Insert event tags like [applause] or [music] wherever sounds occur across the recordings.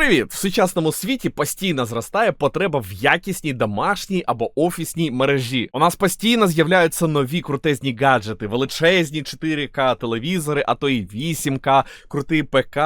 Привіт! В сучасному світі постійно зростає потреба в якісній домашній або офісній мережі. У нас постійно з'являються нові крутезні гаджети, величезні 4К телевізори, а то й 8К, крутий ПК,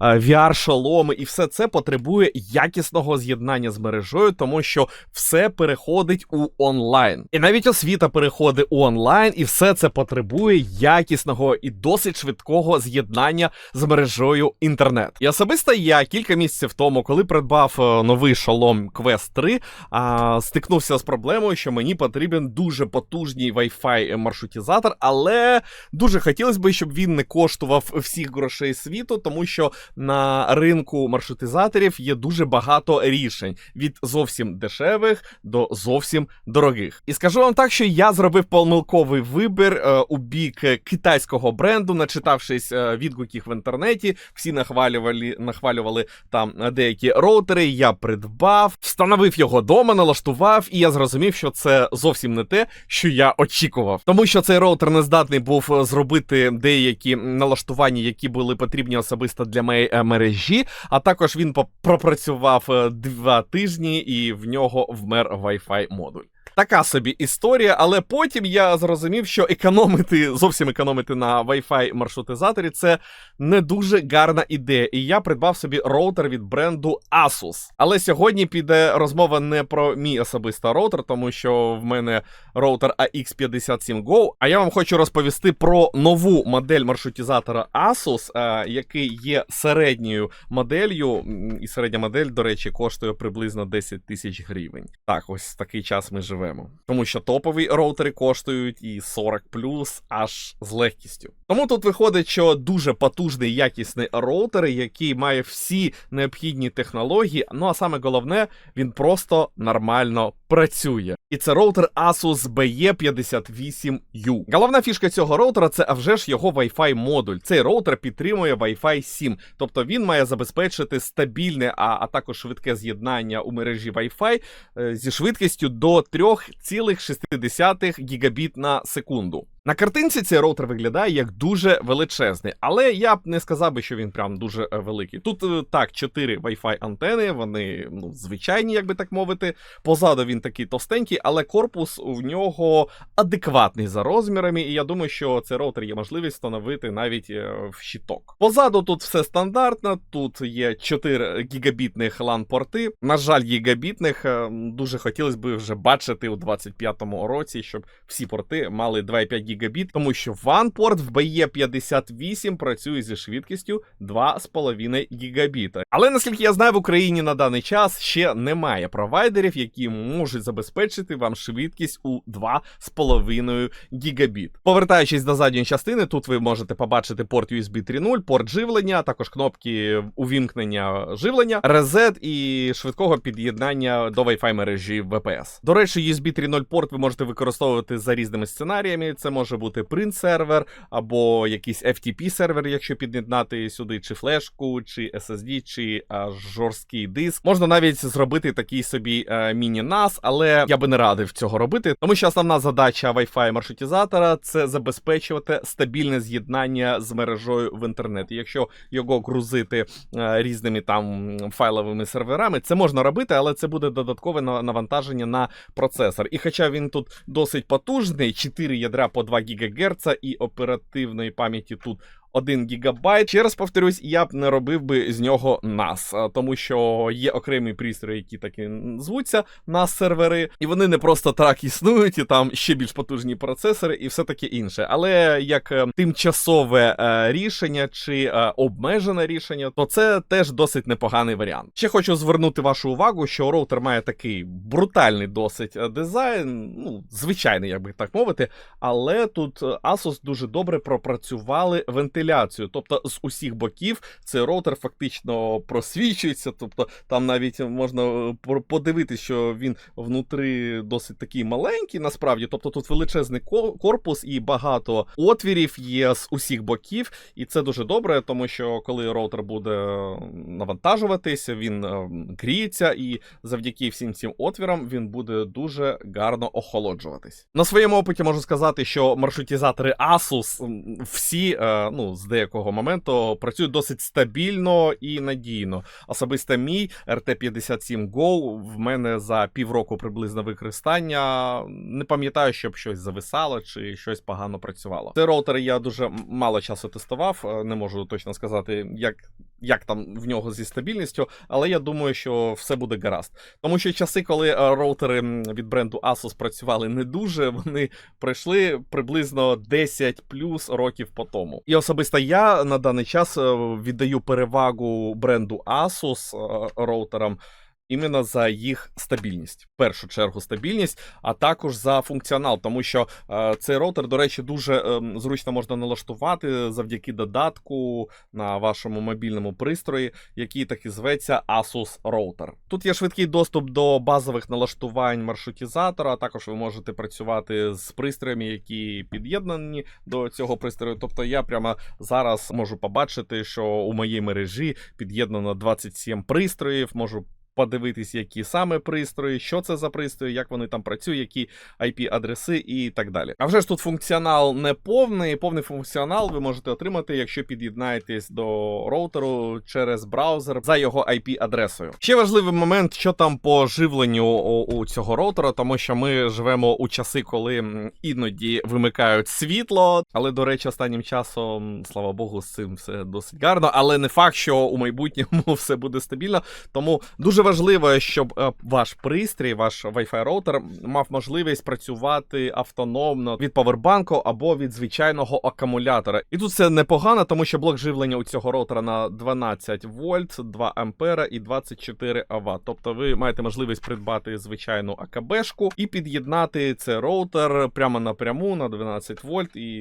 VR-шоломи, і все це потребує якісного з'єднання з мережею, тому що все переходить у онлайн. І навіть освіта переходить у онлайн, і все це потребує якісного і досить швидкого з'єднання з мережею інтернет. І особисто я кілька місяців тому, коли придбав е, новий шолом Quest 3, а, стикнувся з проблемою, що мені потрібен дуже потужний Wi-Fi маршрутизатор, але дуже хотілося б, щоб він не коштував всіх грошей світу, тому що на ринку маршрутизаторів є дуже багато рішень від зовсім дешевих до зовсім дорогих. І скажу вам так, що я зробив помилковий вибір е, у бік китайського бренду, начитавшись е, відгуків в інтернеті, всі нахвалювали, нахвалювали там деякі роутери. Я придбав, встановив його дома, налаштував, і я зрозумів, що це зовсім не те, що я очікував. Тому що цей роутер не здатний був е, зробити деякі налаштування, які були потрібні особисто для моєї е, мережі. А також він пропрацював е, два тижні, і в нього вмер Wi-Fi модуль. Така собі історія, але потім я зрозумів, що економити, зовсім економити на Wi-Fi маршрутизаторі це не дуже гарна ідея. І я придбав собі роутер від бренду Asus. Але сьогодні піде розмова не про мій особистий роутер, тому що в мене роутер AX57 Go. А я вам хочу розповісти про нову модель маршрутизатора Asus, який є середньою моделлю. І середня модель, до речі, коштує приблизно 10 тисяч гривень. Так, ось такий час ми живемо живемо. Тому що топові роутери коштують і 40 плюс аж з легкістю. Тому тут виходить, що дуже потужний якісний роутер, який має всі необхідні технології. Ну а саме головне, він просто нормально працює. І це роутер Asus BE58U. Головна фішка цього роутера це а вже ж його Wi-Fi модуль. Цей роутер підтримує Wi-Fi 7, тобто він має забезпечити стабільне, а, а також швидке з'єднання у мережі Wi-Fi е, зі швидкістю до 3,6 гігабіт на секунду. На картинці цей роутер виглядає як дуже величезний, але я б не сказав би, що він прям дуже е, великий. Тут е, так, 4 Wi-Fi антени, вони ну, звичайні, як би так мовити. Позаду він такий товстенький, але корпус у нього адекватний за розмірами, і я думаю, що цей роутер є можливість встановити навіть е, в щиток. Позаду тут все стандартно, тут є 4 гігабітних LAN-порти. На жаль, гігабітних дуже хотілося б вже бачити у 25-му році, щоб всі порти мали 2,5 гігабіт гігабіт, тому що OnePort в BE58 працює зі швидкістю 2,5 гігабіта. Але наскільки я знаю, в Україні на даний час ще немає провайдерів, які можуть забезпечити вам швидкість у 2,5 гігабіт. Повертаючись до задньої частини, тут ви можете побачити порт USB 3.0, порт живлення, також кнопки увімкнення живлення, резет і швидкого під'єднання до Wi-Fi мережі VPS. До речі, USB 3.0 порт ви можете використовувати за різними сценаріями. Це може може бути print сервер або якийсь FTP сервер, якщо під'єднати сюди чи флешку, чи SSD, чи а, жорсткий диск. Можна навіть зробити такий собі е, міні-NAS, але я би не радив цього робити, тому що основна задача Wi-Fi маршрутизатора це забезпечувати стабільне з'єднання з мережою в інтернеті. Якщо його грузити е, різними там файловими серверами, це можна робити, але це буде додаткове навантаження на процесор. І хоча він тут досить потужний, 4 ядра по 2 2 ГГц і оперативної пам'яті тут 1 ГБ. Ще раз повторюсь, я б не робив би з нього NAS, тому що є окремі пристрої, які таки звуться NAS сервери, і вони не просто так існують, і там ще більш потужні процесори, і все таке інше. Але як е, тимчасове е, рішення чи е, обмежене рішення, то це теж досить непоганий варіант. Ще хочу звернути вашу увагу, що роутер має такий брутальний досить дизайн, ну звичайний, як би так мовити, але тут Asus дуже добре пропрацювали вентиляцію вентиляцію. Тобто з усіх боків цей роутер фактично просвічується. Тобто там навіть можна е, подивитися, що він внутри досить такий маленький, насправді. Тобто тут величезний корпус і багато отвірів є з усіх боків, і це дуже добре, тому що коли роутер буде навантажуватися, він е, гріється, і завдяки всім цим отвірам він буде дуже гарно охолоджуватись. На своєму опиті можу сказати, що маршрутизатори Asus всі, е, ну з деякого моменту працює досить стабільно і надійно. Особисто мій RT57 Go в мене за півроку приблизно використання. Не пам'ятаю, щоб щось зависало чи щось погано працювало. Це роутер я дуже мало часу тестував, е, не можу точно сказати, як, як там в нього зі стабільністю, але я думаю, що все буде гаразд. Тому що часи, коли е, роутери від бренду Asus працювали не дуже, вони пройшли приблизно 10 плюс років по тому. І особисто я на даний час е, віддаю перевагу бренду Asus е, роутерам. Іменно за їх стабільність, в першу чергу стабільність, а також за функціонал, тому що е, цей роутер, до речі, дуже е, зручно можна налаштувати завдяки додатку на вашому мобільному пристрої, який так і зветься Asus Router. Тут є швидкий доступ до базових налаштувань маршрутизатора, а також ви можете працювати з пристроями, які під'єднані до цього пристрою. Тобто я прямо зараз можу побачити, що у моїй мережі під'єднано 27 пристроїв, можу. Подивитись, які саме пристрої, що це за пристрої, як вони там працюють, які IP-адреси і так далі. А вже ж тут функціонал не повний. Повний функціонал ви можете отримати, якщо під'єднаєтесь до роутеру через браузер за його IP-адресою. Ще важливий момент, що там по живленню у, цього роутера, тому що ми живемо у часи, коли іноді вимикають світло. Але, до речі, останнім часом, слава Богу, з цим все досить гарно. Але не факт, що у майбутньому [laughs] все буде стабільно. Тому дуже важливо, щоб е, ваш пристрій, ваш Wi-Fi роутер мав можливість працювати автономно від павербанку або від звичайного акумулятора. І тут це непогано, тому що блок живлення у цього роутера на 12 вольт, 2 ампера і 24 АВт. Тобто ви маєте можливість придбати звичайну АКБшку і під'єднати цей роутер прямо напряму на 12 вольт, і,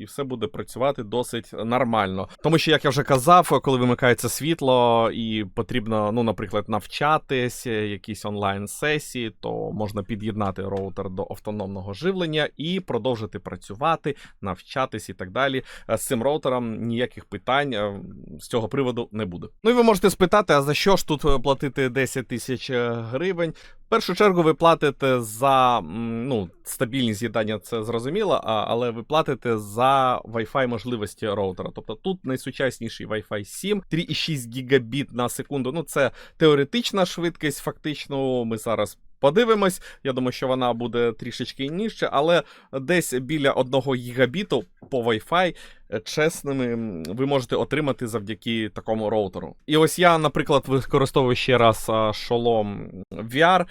і все буде працювати досить нормально. Тому що, як я вже казав, коли вимикається світло і потрібно, ну, наприклад, навчатись, е, якісь онлайн-сесії, то можна під'єднати роутер до автономного живлення і продовжити працювати, навчатись і так далі. Е, З цим роутером ніяких питань е, з цього приводу не буде. Ну і ви можете спитати, а за що ж тут платити 10 тисяч гривень? В першу чергу ви платите за ну, стабільність з'їдання, це зрозуміло, але ви платите за Wi-Fi можливості роутера. Тобто тут найсучасніший Wi-Fi 7, 3,6 гігабіт на секунду. Ну, це теоретична швидкість. Фактично, ми зараз подивимось. Я думаю, що вона буде трішечки нижче, але десь біля 1 гігабіту по Wi-Fi е, чесними ви можете отримати завдяки такому роутеру. І ось я, наприклад, використовую ще раз шолом VR,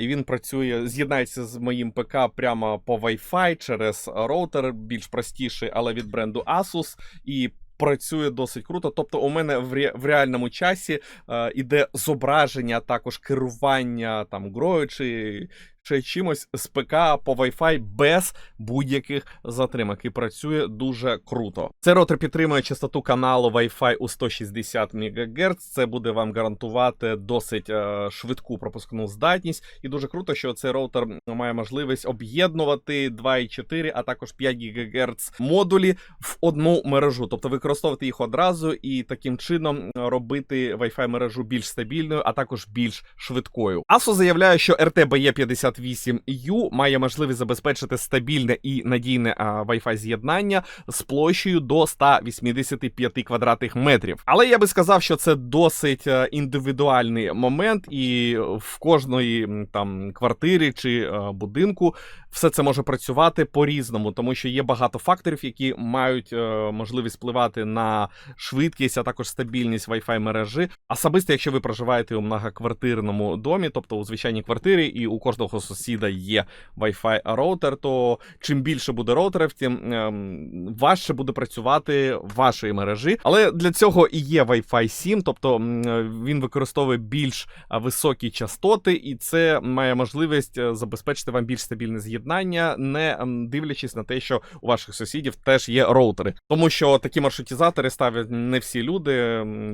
і він працює, з'єднається з моїм ПК прямо по Wi-Fi через роутер, більш простіший, але від бренду Asus. І Працює досить круто. Тобто, у мене в, ре, в реальному часі е, іде зображення, також керування там грою чи, чи чимось з ПК по Wi-Fi без будь-яких затримок і працює дуже круто. Цей роутер підтримує частоту каналу Wi-Fi у 160 МГц. Це буде вам гарантувати досить е, швидку пропускну здатність. І дуже круто, що цей роутер має можливість об'єднувати 2,4, а також 5 ГГц модулі в одну мережу, тобто використовувати їх одразу і таким чином робити Wi-Fi мережу більш стабільною, а також більш швидкою. ASUS заявляє, що RTBE58U має можливість забезпечити стабільне і надійне Wi-Fi з'єднання з площею до 185 квадратних метрів. Але я би сказав, що це досить е, індивідуальний момент, і в кожної там квартирі чи е, будинку все це може працювати по-різному, тому що є багато факторів, які мають е, можливість впливати на швидкість, а також стабільність Wi-Fi мережі. Особисто, якщо ви проживаєте у многоквартирному домі, тобто у звичайній квартирі, і у кожного сусіда є Wi-Fi роутер, то чим більше буде роутерів, тим ем, важче буде працювати в вашій мережі. Але для цього і є Wi-Fi 7, тобто е, він використовує більш високі частоти, і це має можливість е, забезпечити вам більш стабільне з'єднання, не дивлячись на те, що у ваших сусідів теж є роутери. Тому що такі маршрутизатори ставлять не всі люди.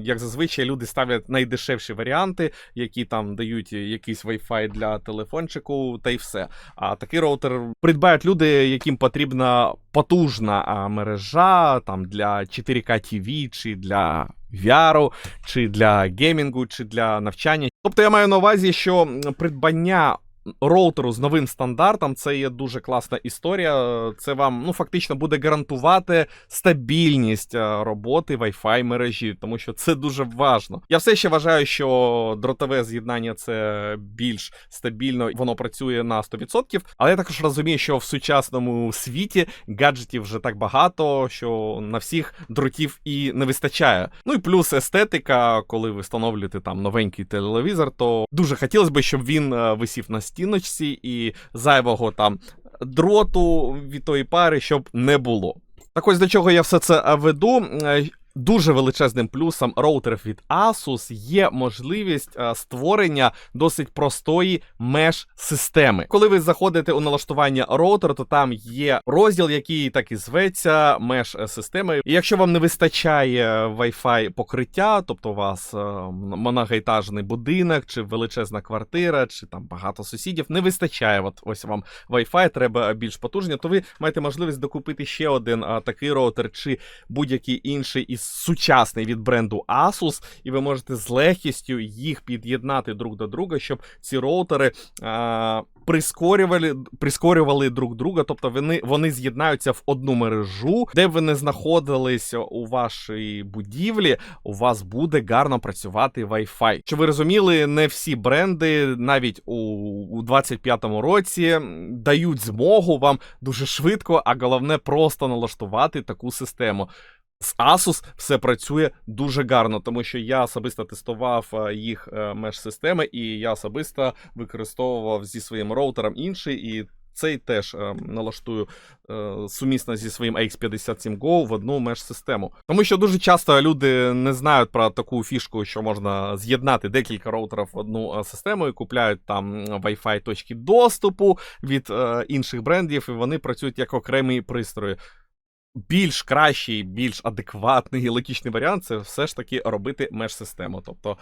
Як зазвичай, люди ставлять найдешевші варіанти, які там дають якийсь Wi-Fi для телефончику, та й все. А такий роутер придбають люди, яким потрібна потужна мережа там для 4К TV чи для VR, чи для геймінгу, чи для навчання. Тобто я маю на увазі, що придбання роутеру з новим стандартом це є дуже класна історія. Це вам ну фактично буде гарантувати стабільність е, роботи Wi-Fi мережі, тому що це дуже важно. Я все ще вважаю, що дротове з'єднання це більш стабільно, воно працює на 100%, але я також розумію, що в сучасному світі гаджетів вже так багато, що на всіх дротів і не вистачає. Ну і плюс естетика, коли ви встановлюєте там новенький телевізор, то дуже хотілося б, щоб він е, висів на стіночці і зайвого там дроту від тої пари, щоб не було. Так ось до чого я все це е, веду. Е, Дуже величезним плюсом роутерів від Asus є можливість е, створення досить простої меш-системи. Коли ви заходите у налаштування роутера, то там є розділ, який так і зветься меш-системи. І якщо вам не вистачає Wi-Fi покриття, тобто у вас е, многоетажний будинок, чи величезна квартира, чи там багато сусідів, не вистачає. От ось вам Wi-Fi, треба більш потужні, то ви маєте можливість докупити ще один а, такий роутер чи будь-який інший із сучасний від бренду Asus, і ви можете з легкістю їх під'єднати друг до друга, щоб ці роутери а, прискорювали, прискорювали друг друга, тобто вони, вони з'єднаються в одну мережу, де б ви не знаходились у вашій будівлі, у вас буде гарно працювати Wi-Fi. Щоб ви розуміли, не всі бренди навіть у, у 25-му році дають змогу вам дуже швидко, а головне просто налаштувати таку систему. З Asus все працює дуже гарно, тому що я особисто тестував е, їх е, меш-системи, і я особисто використовував зі своїм роутером інший, і цей теж е, налаштую е, сумісно зі своїм X57 Go в одну меш-систему. Тому що дуже часто люди не знають про таку фішку, що можна з'єднати декілька роутерів в одну е, систему і купляють там Wi-Fi точки доступу від е, інших брендів, і вони працюють як окремі пристрої більш кращий, більш адекватний і логічний варіант це все ж таки робити меш-систему. Тобто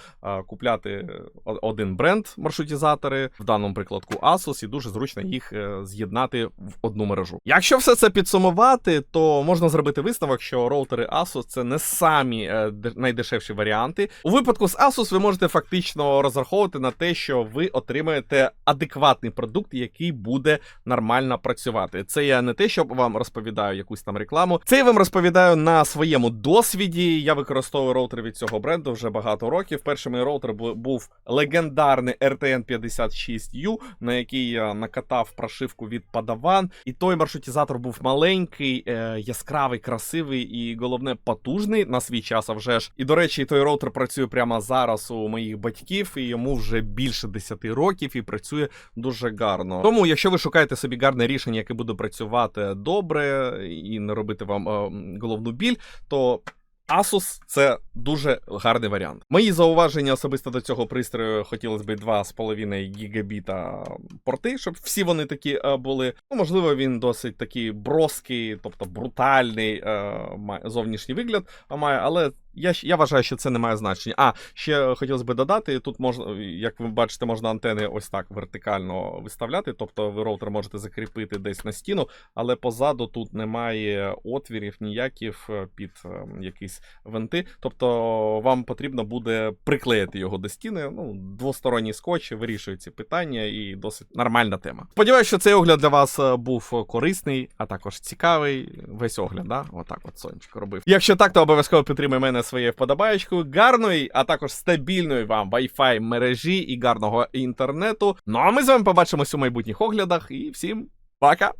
купляти один бренд маршрутизатори, в даному прикладку Asus, і дуже зручно їх е, з'єднати в одну мережу. Якщо все це підсумувати, то можна зробити висновок, що роутери Asus це не самі е, найдешевші варіанти. У випадку з Asus ви можете фактично розраховувати на те, що ви отримаєте адекватний продукт, який буде нормально працювати. Це я не те, що вам розповідаю якусь там рекламу. Це я вам розповідаю на своєму досвіді. Я використовую роутер від цього бренду вже багато років. Перший мій роутер був легендарний RTN 56U, на який я накатав прошивку від Padawan. І той маршрутизатор був маленький, е, яскравий, красивий і головне потужний на свій час, а вже ж. І до речі, той роутер працює прямо зараз у моїх батьків, і йому вже більше 10 років і працює дуже гарно. Тому, якщо ви шукаєте собі гарне рішення, яке буде працювати добре і не робити вам е, головну біль, то. Asus це дуже гарний варіант. Мої зауваження особисто до цього пристрою хотілося б 2,5 гігабіта порти, щоб всі вони такі е, були. Ну, можливо, він досить такий броский, тобто брутальний е, зовнішній вигляд має, але я, я вважаю, що це не має значення. А ще хотілося б додати: тут можна, як ви бачите, можна антени ось так вертикально виставляти. Тобто ви роутер можете закріпити десь на стіну, але позаду тут немає отвірів ніяких е, під е, якісь винти. Тобто вам потрібно буде приклеїти його до стіни. Ну, двосторонній скотч вирішує ці питання і досить нормальна тема. Сподіваюся, що цей огляд для вас е, був корисний, а також цікавий. Весь огляд, да? Отак от сонечко робив. Якщо так, то обов'язково підтримай мене своєю вподобаєчкою. Гарної, а також стабільної вам Wi-Fi мережі і гарного інтернету. Ну а ми з вами побачимось у майбутніх оглядах і всім пока!